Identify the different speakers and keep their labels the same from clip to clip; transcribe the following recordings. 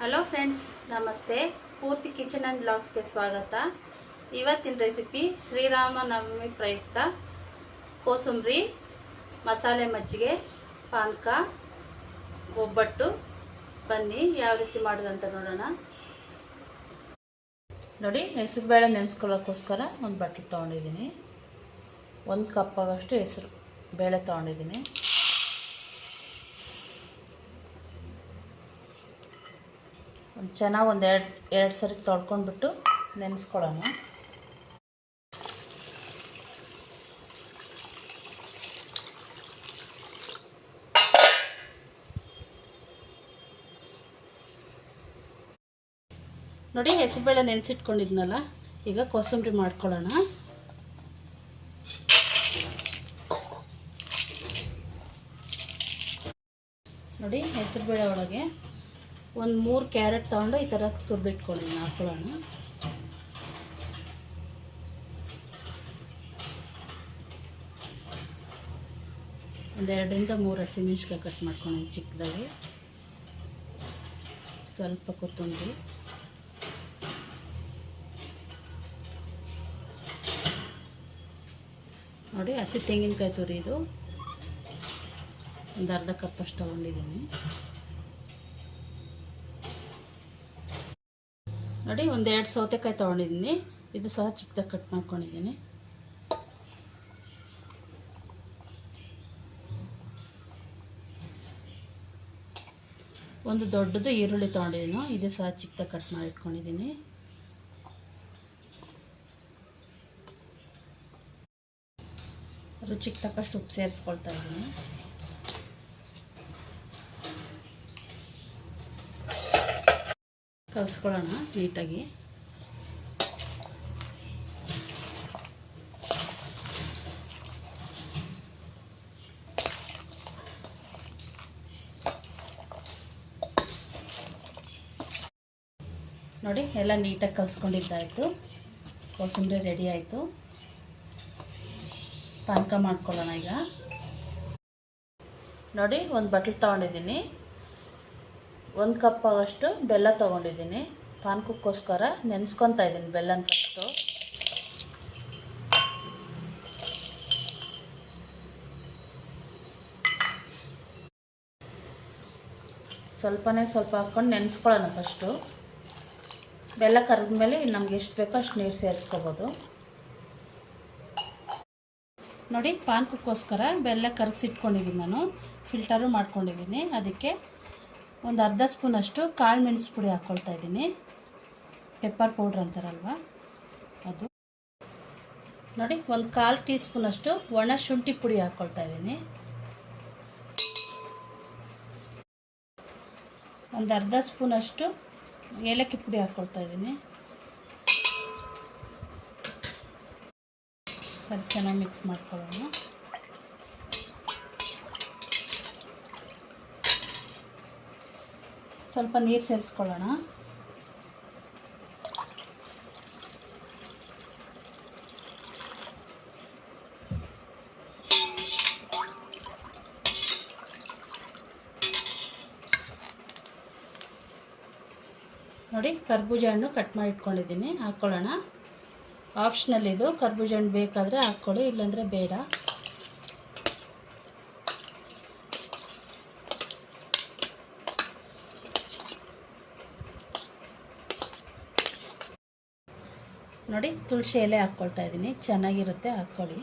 Speaker 1: Hello friends ನಮಸ್ತೆ. ಸ್ಫೂರ್ತಿ kitchen and ಬ್ಲಾಗ್ಸ್ಗೆ ಸ್ವಾಗತ. ಇವತ್ತಿನ ರೆಸಿಪಿ ಶ್ರೀರಾಮನವಮಿ ಪ್ರಯುಕ್ತ. ಕೋಸಂಬರಿ, ಮಸಾಲೆ ಮಜ್ಜಿಗೆ, ಪಾನಕ, ಒಬ್ಬಟ್ಟು. ಬನ್ನಿ, ಯಾವ ರೀತಿ ಮಾಡೋದಂತ ನೋಡೋಣ. ನೋಡಿ, ಹೆಸರುಬೇಳೆ ನೆನೆಸ್ಕೊಳ್ಳೋಕ್ಕೋಸ್ಕರ ಒಂದು ಬಟ್ಟಲು ತೊಗೊಂಡಿದ್ದೀನಿ. ಒಂದು ಕಪ್ ಆಗೋಷ್ಟು ಹೆಸರು, ಬೇಳೆ ತೊಗೊಂಡಿದ್ದೀನಿ. ಚೆನ್ನಾಗಿ ಒಂದು ಎರಡು ಎರಡು ಸರಿ ತೊಳ್ಕೊಂಡ್ಬಿಟ್ಟು ನೆನೆಸ್ಕೊಳ್ಳೋಣ. ನೋಡಿ ಹೆಸರುಬೇಳೆ ನೆನೆಸಿಟ್ಕೊಂಡಿದ್ನಲ್ಲ, ಈಗ ಕೋಸಂಬರಿ ಮಾಡ್ಕೊಳ್ಳೋಣ. ನೋಡಿ ಹೆಸರುಬೇಳೆ ಒಳಗೆ ಒಂದು ಮೂರು ಕ್ಯಾರೆಟ್ ತೊಗೊಂಡು ಈ ಥರ ತುರಿದಿಟ್ಕೊಳ್ಳಿ ಹಾಕೊಳ್ಳೋಣ ಒಂದೆರಡರಿಂದ ಮೂರು ಹಸಿಮೆಣ್ಸಿಕಾಯಿ ಕಟ್ ಮಾಡ್ಕೊಳ್ಳಿ ಚಿಕ್ಕದಾಗಿ. ಸ್ವಲ್ಪ ಕೊತ್ತಂಬರಿ. ನೋಡಿ ಹಸಿ ತೆಂಗಿನಕಾಯಿ ತುರಿ ಇದು ಒಂದು ಅರ್ಧ ಕಪ್ಪಷ್ಟು ತೊಗೊಂಡಿದ್ದೀನಿ. ನೋಡಿ ಒಂದೆರಡು ಸೌತೆಕಾಯಿ ತೊಗೊಂಡಿದ್ದೀನಿ ಇದು ಸಹ ಚಿಕ್ಕದಾಗಿ ಕಟ್ ಮಾಡ್ಕೊಂಡಿದ್ದೀನಿ ಒಂದು ದೊಡ್ಡದು ಈರುಳ್ಳಿ ತೊಗೊಂಡಿದ್ದೀನಿ ಇದು ಸಹ ಚಿಕ್ಕದಾಗಿ ಕಟ್ ಮಾಡಿ ಇಟ್ಕೊಂಡಿದ್ದೀನಿ ರುಚಿಗೆ ತಕ್ಕಷ್ಟು ಉಪ್ಪು ಸೇರಿಸ್ಕೊಳ್ತಾ ಇದ್ದೀನಿ. ಕಲಿಸ್ಕೊಳ್ಳೋಣ ನೀಟಾಗಿ. ನೋಡಿ, ಎಲ್ಲ ನೀಟಾಗಿ ಕಲಿಸ್ಕೊಂಡಿದ್ದಾಯಿತು. ಕೋಸಂಬರಿ ರೆಡಿ ಆಯಿತು. ಪಾನಕ ಮಾಡ್ಕೊಳ್ಳೋಣ ಈಗ. ನೋಡಿ, ಒಂದು ಬಟ್ಲು ತೊಗೊಂಡಿದ್ದೀನಿ. ಒಂದು ಕಪ್ ಆಗೋಷ್ಟು ಬೆಲ್ಲ ತೊಗೊಂಡಿದ್ದೀನಿ. ಪಾನ್ಕಕ್ಕೋಸ್ಕರ ನೆನೆಸ್ಕೊತಾ ಇದ್ದೀನಿ ಬೆಲ್ಲನ ಫಸ್ಟು ಸ್ವಲ್ಪನೇ ಸ್ವಲ್ಪ ಹಾಕ್ಕೊಂಡು ನೆನೆಸ್ಕೊಳ್ಳೋಣ ಫಸ್ಟು. ಬೆಲ್ಲ ಕರೆದ್ಮೇಲೆ ನಮ್ಗೆ ಎಷ್ಟು ಬೇಕೋ ಅಷ್ಟು ನೀರು ಸೇರಿಸ್ಕೋಬೋದು. ನೋಡಿ, ಪಾನ್ಕಕ್ಕೋಸ್ಕರ ಬೆಲ್ಲ ಕರಗಿಸಿಟ್ಕೊಂಡಿದ್ದೀನಿ ನಾನು. ಫಿಲ್ಟರು ಮಾಡ್ಕೊಂಡಿದ್ದೀನಿ ಅದಕ್ಕೆ ಒಂದು ಅರ್ಧ ಸ್ಪೂನಷ್ಟು ಕಾಳು ಮೆಣಸು ಪುಡಿ ಹಾಕ್ಕೊಳ್ತಾ ಇದ್ದೀನಿ. ಪೆಪ್ಪರ್ ಪೌಡ್ರ್ ಅಂತಾರಲ್ವ? ಅದು. ನೋಡಿ, ಒಂದು ಕಾಲು ಟೀ ಸ್ಪೂನಷ್ಟು ಒಣ ಶುಂಠಿ ಪುಡಿ ಹಾಕ್ಕೊಳ್ತಾ ಇದ್ದೀನಿ. ಒಂದು ಅರ್ಧ ಸ್ಪೂನಷ್ಟು ಏಲಕ್ಕಿ ಪುಡಿ ಹಾಕ್ಕೊಳ್ತಾ ಇದ್ದೀನಿ. ಸ್ವಲ್ಪ ಚೆನ್ನಾಗಿ ಮಿಕ್ಸ್ ಮಾಡ್ಕೊಳ್ಳೋಣ. ಸ್ವಲ್ಪ ನೀರು ಸೇರಿಸ್ಕೊಳ್ಳೋಣ. ನೋಡಿ, ಕರ್ಬೂಜ ಹಣ್ಣು ಕಟ್ ಮಾಡಿ ಇಟ್ಕೊಂಡಿದ್ದೀನಿ. ಹಾಕ್ಕೊಳ್ಳೋಣ ಆಪ್ಷನಲ್ ಇದು. ಕರ್ಬೂಜ ಹಣ್ಣು ಬೇಕಾದರೆ ಹಾಕ್ಕೊಳ್ಳಿ, ಇಲ್ಲಾಂದರೆ ಬೇಡ. ನೋಡಿ, ತುಳಸಿ ಎಲೆ ಹಾಕ್ಕೊಳ್ತಾ ಇದ್ದೀನಿ. ಚೆನ್ನಾಗಿರುತ್ತೆ ಹಾಕ್ಕೊಳ್ಳಿ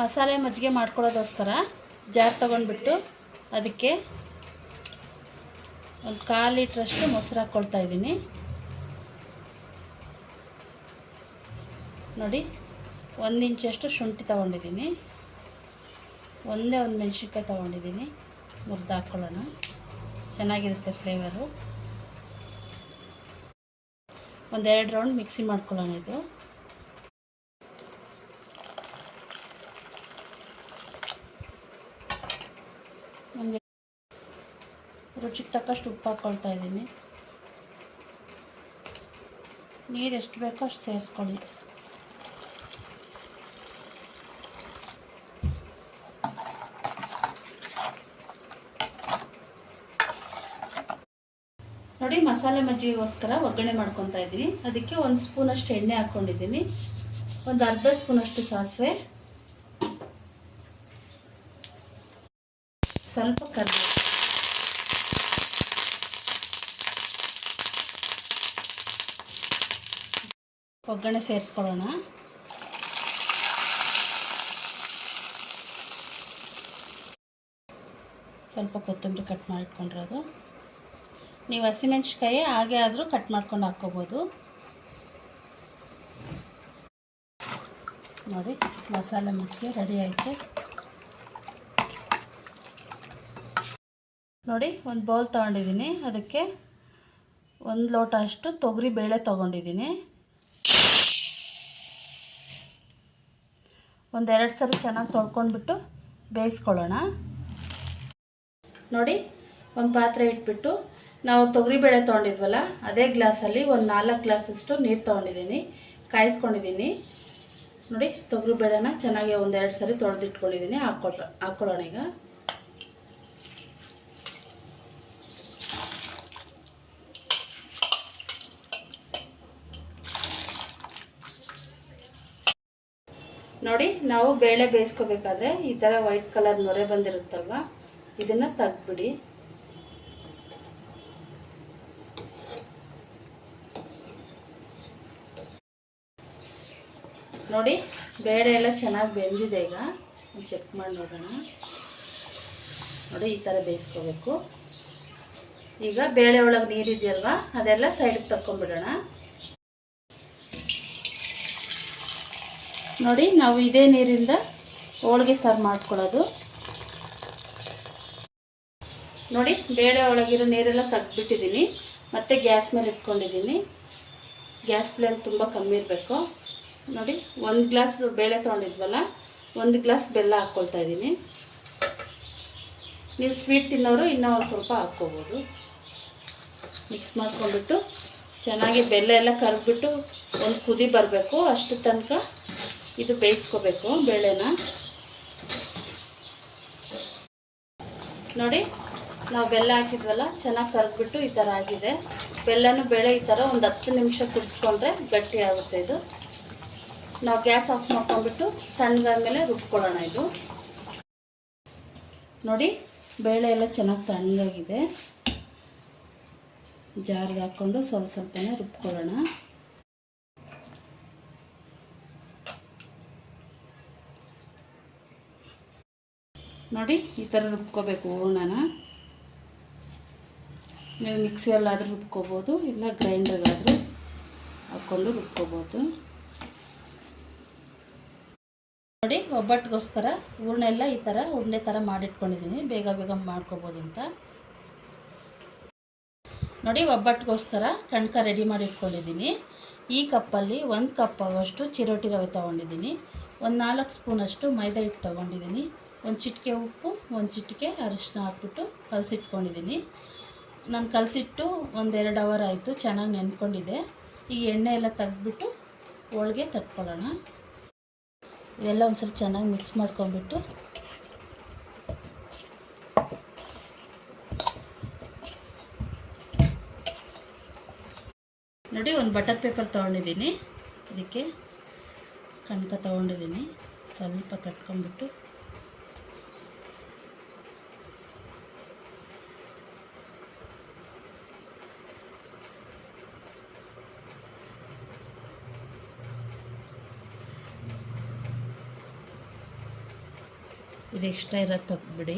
Speaker 1: ಮಸಾಲೆ ಮಜ್ಜಿಗೆ ಮಾಡ್ಕೊಳ್ಳೋದೋಸ್ಕರ ಜಾರ್ ತೊಗೊಂಡ್ಬಿಟ್ಟು ಅದಕ್ಕೆ ಒಂದು ಕಾಲು ಲೀಟ್ರಷ್ಟು ಮೊಸರು ಹಾಕ್ಕೊಳ್ತಾ ಇದ್ದೀನಿ. ನೋಡಿ, ಒಂದು ಇಂಚಷ್ಟು ಶುಂಠಿ ತೊಗೊಂಡಿದ್ದೀನಿ. ಒಂದೇ ಒಂದು ಮೆಣಸಿನ್ಕಾಯಿ ತೊಗೊಂಡಿದ್ದೀನಿ. ಮುರಿದು ಹಾಕ್ಕೊಳ್ಳೋಣ ಚೆನ್ನಾಗಿರುತ್ತೆ ಫ್ಲೇವರು ಒಂದೆರಡು ರೌಂಡ್ ಮಿಕ್ಸಿ ಮಾಡ್ಕೊಳ್ಳೋಣ ಇದು. ರುಚಿಗೆ ತಕ್ಕಷ್ಟು ಉಪ್ಪು ಹಾಕ್ಕೊಳ್ತಾ ಇದ್ದೀನಿ. ನೀರು ಎಷ್ಟು ಬೇಕೋ ಅಷ್ಟು ಸೇರಿಸ್ಕೊಳ್ಳಿ ನೋಡಿ ಮಸಾಲೆ ಮಜ್ಜಿಗೋಸ್ಕರ ಒಗ್ಗರಣೆ ಮಾಡ್ಕೊತಾ ಇದ್ದೀನಿ. ಅದಕ್ಕೆ ಒಂದು ಸ್ಪೂನಷ್ಟು ಎಣ್ಣೆ ಹಾಕ್ಕೊಂಡಿದ್ದೀನಿ ಒಂದು ಅರ್ಧ ಸ್ಪೂನಷ್ಟು ಸಾಸಿವೆ. ಸ್ವಲ್ಪ ಕರಿಬೇವು. ಒಗ್ಗರಣೆ ಸೇರಿಸ್ಕೊಳ್ಳೋಣ. ಸ್ವಲ್ಪ ಕೊತ್ತಂಬರಿ ಕಟ್ ಮಾಡಿಟ್ಕೊಂಡಿರೋದು. ನೀವು ಹಸಿಮೆಣ್ಸಿಕಾಯಿ ಹಾಗೆ ಆದರೂ ಕಟ್ ಮಾಡ್ಕೊಂಡು ಹಾಕ್ಕೋಬೋದು. ನೋಡಿ, ಮಸಾಲೆ ಮಜ್ಜಿಗೆ ರೆಡಿ ಆಯಿತು. ನೋಡಿ, ಒಂದು ಬೌಲ್ ತೊಗೊಂಡಿದ್ದೀನಿ. ಅದಕ್ಕೆ ಒಂದು ಲೋಟ ಅಷ್ಟು ತೊಗರಿ ಬೇಳೆ ತೊಗೊಂಡಿದ್ದೀನಿ. ಒಂದೆರಡು ಸರಿ ಚೆನ್ನಾಗಿ ತೊಳ್ಕೊಂಡ್ಬಿಟ್ಟು ಬೇಯಿಸ್ಕೊಳ್ಳೋಣ. ನೋಡಿ, ಒಂದು ಪಾತ್ರೆ ಇಟ್ಬಿಟ್ಟು ನಾವು ತೊಗರಿಬೇಳೆ ತೊಗೊಂಡಿದ್ವಲ್ಲ, ಅದೇ ಗ್ಲಾಸಲ್ಲಿ ಒಂದು ನಾಲ್ಕು ಗ್ಲಾಸಷ್ಟು ನೀರು ತೊಗೊಂಡಿದ್ದೀನಿ, ಕಾಯಿಸ್ಕೊಂಡಿದ್ದೀನಿ. ನೋಡಿ ತೊಗರಿಬೇಳೆನ ಚೆನ್ನಾಗಿ ಒಂದೆರಡು ಸರಿ ತೊಳೆದಿಟ್ಕೊಂಡಿದ್ದೀನಿ ಹಾಕ್ಕೊಳ ಹಾಕ್ಕೊಳ್ಳೋಣ ಈಗ. ನೋಡಿ, ನಾವು ಬೇಳೆ ಬೇಯಿಸ್ಕೋಬೇಕಾದ್ರೆ ಈ ಥರ ವೈಟ್ ಕಲರ್ ನೊರೆ ಬಂದಿರುತ್ತಲ್ವ, ಇದನ್ನು ತೆಗ್ದ್ಬಿಡಿ. ನೋಡಿ, ಬೇಳೆ ಎಲ್ಲ ಚೆನ್ನಾಗಿ ಬೆಂದಿದೆ ಈಗ. ಚೆಕ್ ಮಾಡಿ ನೋಡೋಣ. ನೋಡಿ, ಈ ಥರ ಬೇಯಿಸ್ಕೋಬೇಕು. ಈಗ ಬೇಳೆ ಒಳಗೆ ನೀರಿದೆಯಲ್ವಾ ಅದೆಲ್ಲ ಸೈಡಿಗೆ ತಕ್ಕೊಂಬಿಡೋಣ ನೋಡಿ, ನಾವು ಇದೇ ನೀರಿಂದ ಹೋಳಿಗೆ ಸಾರು ಮಾಡ್ಕೊಳ್ಳೋದು. ನೋಡಿ, ಬೇಳೆ ಒಳಗಿರೋ ನೀರೆಲ್ಲ ತೆಗ್ದುಬಿಟ್ಟಿದ್ದೀನಿ. ಮತ್ತು ಗ್ಯಾಸ್ ಮೇಲೆ ಇಟ್ಕೊಂಡಿದ್ದೀನಿ. ಗ್ಯಾಸ್ ಫ್ಲೇಮ್ ತುಂಬ ಕಮ್ಮಿ ಇರಬೇಕು. ನೋಡಿ, ಒಂದು ಗ್ಲಾಸ್ ಬೇಳೆ ತೊಗೊಂಡಿದ್ವಲ್ಲ, ಒಂದು ಗ್ಲಾಸ್ ಬೆಲ್ಲ ಹಾಕ್ಕೊಳ್ತಾ ಇದ್ದೀನಿ. ನೀವು ಸ್ವೀಟ್ ತಿನ್ನೋರು ಇನ್ನೂ ಸ್ವಲ್ಪ ಹಾಕ್ಕೋಬೋದು. ಮಿಕ್ಸ್ ಮಾಡ್ಕೊಂಡ್ಬಿಟ್ಟು ಚೆನ್ನಾಗಿ ಬೆಲ್ಲ ಎಲ್ಲ ಕರಗ್ಬಿಟ್ಟು ಒಂದು ಕುದಿ ಬರಬೇಕು, ಅಷ್ಟು ತನಕ ಇದು ಬೇಯಿಸ್ಕೋಬೇಕು ಬೇಳೆನ. ನೋಡಿ, ನಾವು ಬೆಲ್ಲ ಹಾಕಿದ್ವಲ್ಲ, ಚೆನ್ನಾಗಿ ಕರಗ್ಬಿಟ್ಟು ಈ ಥರ ಆಗಿದೆ. ಬೆಲ್ಲನೂ ಬೇಳೆ ಈ ಥರ ಒಂದು ಹತ್ತು ನಿಮಿಷ ಕುದಿಸ್ಕೊಂಡ್ರೆ ಗಟ್ಟಿ ಆಗುತ್ತೆ ಇದು. ನಾವು ಗ್ಯಾಸ್ ಆಫ್ ಮಾಡ್ಕೊಂಡ್ಬಿಟ್ಟು ತಣ್ಣಗಾದ್ಮೇಲೆ ರುಬ್ಕೊಳ್ಳೋಣ ಇದು. ನೋಡಿ, ಬೇಳೆ ಎಲ್ಲ ಚೆನ್ನಾಗಿ ತಣ್ಣಗಾಗಿದೆ. ಜಾರ್ಗೆ ಹಾಕ್ಕೊಂಡು ಸ್ವಲ್ಪ ಸ್ವಲ್ಪನೇ ರುಬ್ಕೊಳ್ಳೋಣ. ನೋಡಿ, ಈ ಥರ ರುಬ್ಕೋಬೇಕು ಹೂರ್ಣನ. ನೀವು ಮಿಕ್ಸಿಯಲ್ಲಾದರೂ ರುಬ್ಕೋಬೋದು, ಇಲ್ಲ ಗ್ರೈಂಡರ್ಗಾದರೂ ಹಾಕ್ಕೊಂಡು ರುಬ್ಕೋಬೋದು ನೋಡಿ ಒಬ್ಬಟ್ಟಿಗೋಸ್ಕರ ಎಲ್ಲ ಈ ಥರ ಉಂಡೆ ಥರ ಮಾಡಿಟ್ಕೊಂಡಿದ್ದೀನಿ. ಬೇಗ ಬೇಗ ಮಾಡ್ಕೋಬೋದು ಅಂತ ನೋಡಿ ಒಬ್ಬಟ್ಟಿಗೋಸ್ಕರ ಕಣ್ಕ ರೆಡಿ ಮಾಡಿ ಇಟ್ಕೊಂಡಿದ್ದೀನಿ ಈ ಕಪ್ಪಲ್ಲಿ ಒಂದು ಕಪ್ ಚಿರೋಟಿ ರವೆ ತೊಗೊಂಡಿದ್ದೀನಿ. ಒಂದು ನಾಲ್ಕು ಸ್ಪೂನಷ್ಟು ಮೈದಾ ಹಿಟ್ಟು ತೊಗೊಂಡಿದ್ದೀನಿ. ಒಂದು ಚಿಟಿಕೆ ಉಪ್ಪು, ಒಂದು ಚಿಟಿಕೆ ಅರಿಶಿನ ಹಾಕ್ಬಿಟ್ಟು ಕಲಸಿಟ್ಕೊಂಡಿದ್ದೀನಿ. ನಾನು ಕಲಸಿಟ್ಟು ಒಂದೆರಡು ಅವರ್ ಆಯಿತು, ಚೆನ್ನಾಗಿ ನೆನ್ಕೊಂಡಿದ್ದೆ ಈ ಎಣ್ಣೆ ಎಲ್ಲ ತೆಗ್ದುಬಿಟ್ಟು ಹೋಳಿಗೆ ತಟ್ಕೊಳ್ಳೋಣ. ಇದೆಲ್ಲ ಒಂದ್ಸರಿ ಚೆನ್ನಾಗಿ ಮಿಕ್ಸ್ ಮಾಡ್ಕೊಂಬಿಟ್ಟು ನೋಡಿ ಒಂದು ಬಟರ್ ಪೇಪರ್ ತೊಗೊಂಡಿದ್ದೀನಿ. ಇದಕ್ಕೆ ಕಣಕ ತೊಗೊಂಡಿದ್ದೀನಿ. ಸ್ವಲ್ಪ ತಟ್ಕೊಂಡ್ಬಿಟ್ಟು ಇದು ಎಕ್ಸ್ಟ್ರಾ ಇರೋದು ತೆಗ್ದುಬಿಡಿ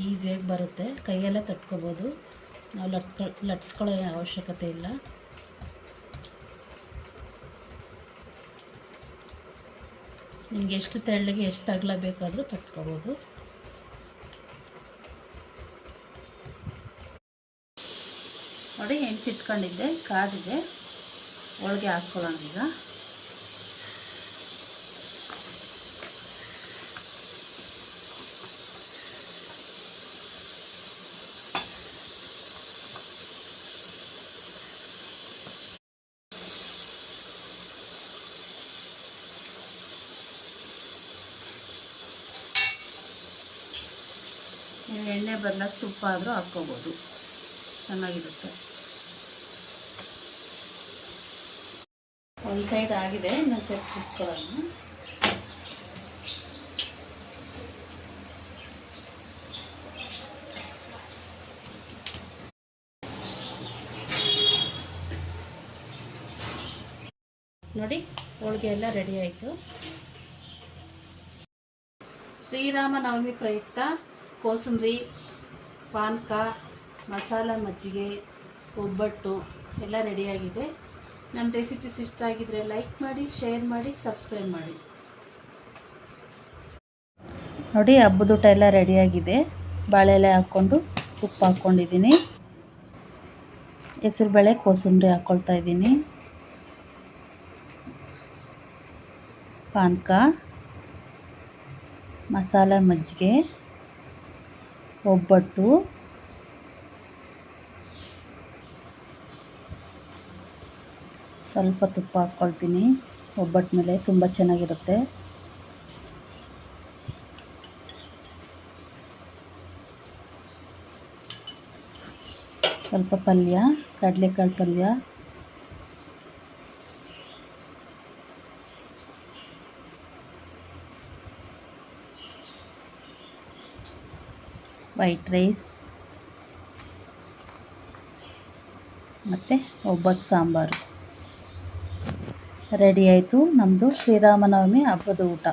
Speaker 1: ಈಸಿಯಾಗಿ ಬರುತ್ತೆ. ಕೈಯೆಲ್ಲ ತಟ್ಕೋಬೋದು. ನಾವು ಲಟ್ಕೊ ಲಟ್ಸ್ಕೊಳ್ಳೋ ಅವಶ್ಯಕತೆ ಇಲ್ಲ. ನಿಮ್ಗೆ ಎಷ್ಟು ತೆಳ್ಳಗೆ ಎಷ್ಟು ಅಗಲ ಬೇಕಾದರೂ ತಟ್ಕೋಬೋದು. ನೋಡಿ ಹೆಂಚಿಟ್ಕೊಂಡಿದ್ದೆ ಕಾದಿದೆ. ಹೋಳಿಗೆ ಹಾಕ್ಕೊಳ್ಳೋಣ ಈಗ. ಎಣ್ಣೆ ಬದಲಾಗಿ ತುಪ್ಪ ಆದರೂ ಹಾಕ್ಕೋಬೋದು. ಚೆನ್ನಾಗಿರುತ್ತೆ. ಒಂದು ಸೈಡ್ ಆಗಿದೆ, ಇನ್ನೊಂದು ಸೈಡ್ ತಿಸ್ಕೊಳ್ಳೋಣ ನೋಡಿ, ಹೋಳಿಗೆ ಎಲ್ಲ ರೆಡಿ ಆಯಿತು. ಶ್ರೀರಾಮನವಮಿ ಪ್ರಯುಕ್ತ. ಕೋಸಂಬರಿ, ಪಾನಕ, ಮಸಾಲ ಮಜ್ಜಿಗೆ, ಒಬ್ಬಟ್ಟು ಎಲ್ಲ ರೆಡಿಯಾಗಿದೆ. ನಮ್ಮ ರೆಸಿಪೀಸ್ ಇಷ್ಟ ಆಗಿದ್ರೆ ಲೈಕ್ ಮಾಡಿ, ಶೇರ್ ಮಾಡಿ, ಸಬ್ಸ್ಕ್ರೈಬ್ ಮಾಡಿ. ನೋಡಿ ಹಬ್ಬದೂಟ ಎಲ್ಲ ರೆಡಿಯಾಗಿದೆ. ಬಾಳೆ ಎಲೆ ಹಾಕ್ಕೊಂಡು ಉಪ್ಪು ಹಾಕ್ಕೊಂಡಿದ್ದೀನಿ. ಹೆಸರುಬೇಳೆ ಕೋಸಂಬರಿ ಹಾಕ್ಕೊಳ್ತಾ ಇದ್ದೀನಿ. ಪಾನಕ, ಮಸಾಲ ಮಜ್ಜಿಗೆ. ಒಬ್ಬಟ್ಟು. ಸ್ವಲ್ಪ ತುಪ್ಪ ಹಾಕ್ಕೊಳ್ತೀನಿ. ಒಬ್ಬಟ್ಟು ಮೇಲೆ ತುಂಬ ಚೆನ್ನಾಗಿರುತ್ತೆ. ಸ್ವಲ್ಪ ಪಲ್ಯ ಕಡಲೆಕಾಳು ಪಲ್ಯ. White rice. ಮತ್ತು ಒಬ್ಬಟ್ಟು ಸಾಂಬಾರು. ರೆಡಿ ಆಯಿತು ನಮ್ಮದು ಶ್ರೀರಾಮನವಮಿ ಹಬ್ಬದ ಊಟ.